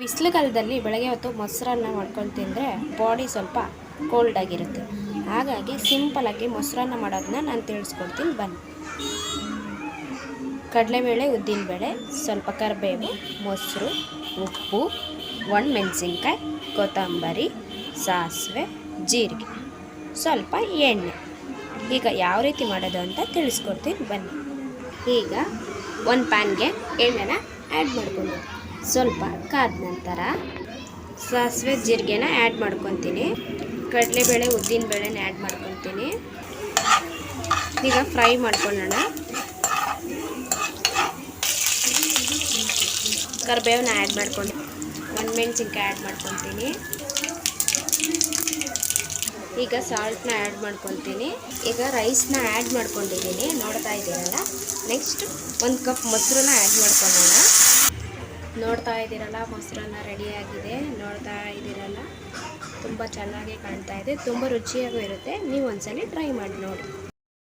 ಬಿಸಿಲುಗಾಲದಲ್ಲಿ ಬೆಳಗ್ಗೆ ಹೊತ್ತು ಮೊಸರನ್ನ ಮಾಡ್ಕೊಂಡು ತಿಂದರೆ ಬಾಡಿ ಸ್ವಲ್ಪ ಕೋಲ್ಡ್ ಆಗಿರುತ್ತೆ. ಹಾಗಾಗಿ ಸಿಂಪಲಾಗಿ ಮೊಸರನ್ನ ಮಾಡೋದನ್ನ ನಾನು ತಿಳಿಸ್ಕೊಡ್ತೀನಿ, ಬನ್ನಿ. ಕಡಲೆಬೇಳೆ, ಉದ್ದಿನಬೇಳೆ, ಸ್ವಲ್ಪ ಕರಿಬೇವು, ಮೊಸರು, ಉಪ್ಪು ಒಣ ಮೆಣಸಿನ್ಕಾಯಿ ಕೊತ್ತಂಬರಿ, ಸಾಸಿವೆ, ಜೀರಿಗೆ. ಸ್ವಲ್ಪ ಎಣ್ಣೆ. ಈಗ ಯಾವ ರೀತಿ ಮಾಡೋದು ಅಂತ ತಿಳಿಸ್ಕೊಡ್ತೀನಿ, ಬನ್ನಿ. ಈಗ ಒಂದು ಪ್ಯಾನ್ಗೆ ಎಣ್ಣೆನ ಆ್ಯಡ್ ಮಾಡ್ಕೊಂಡು, ಸ್ವಲ್ಪ ಕಾದ ನಂತರ ಸಾಸಿವೆ ಜೀರಿಗೆನ ಆ್ಯಡ್ ಮಾಡ್ಕೊತೀನಿ. ಕಡಲೆಬೇಳೆ, ಉದ್ದಿನಬೇಳೆನ ಆ್ಯಡ್ ಮಾಡ್ಕೊತೀನಿ. ಈಗ ಫ್ರೈ ಮಾಡ್ಕೊಳ್ಳೋಣ. ಕರಿಬೇವನ್ನ ಆ್ಯಡ್ ಮಾಡ್ಕೊಂಡು, ಒಂದು ಮೆಣಸಿನ್ಕಾಯಿ ಆ್ಯಡ್ ಮಾಡ್ಕೊತೀನಿ. ಈಗ ಸಾಲ್ಟ್ನ ಆ್ಯಡ್ ಮಾಡ್ಕೊತೀನಿ ಈಗ ರೈಸ್ನ ಆ್ಯಡ್ ಮಾಡ್ಕೊಂಡಿದ್ದೀನಿ. ನೋಡ್ತಾ ಇದ್ದೀರಲ್ಲ? ನೆಕ್ಸ್ಟ್ ಒಂದು ಕಪ್ ಮೊಸರನ್ನ ಆ್ಯಡ್ ಮಾಡ್ಕೊಳ್ಳೋಣ. ನೋಡ್ತಾ ಇದ್ದೀರಲ್ಲ, ಮೊಸರನ್ನ ರೆಡಿಯಾಗಿದೆ ನೋಡ್ತಾ ಇದ್ದೀರಲ್ಲ? ತುಂಬ ಚೆನ್ನಾಗಿ ಕಾಣ್ತಾ ಇದೆ. ತುಂಬ ರುಚಿಯಾಗೂ ಇರುತ್ತೆ. ನೀವು ಒಂದ್ಸಲಿ ಟ್ರೈ ಮಾಡಿ ನೋಡಿ.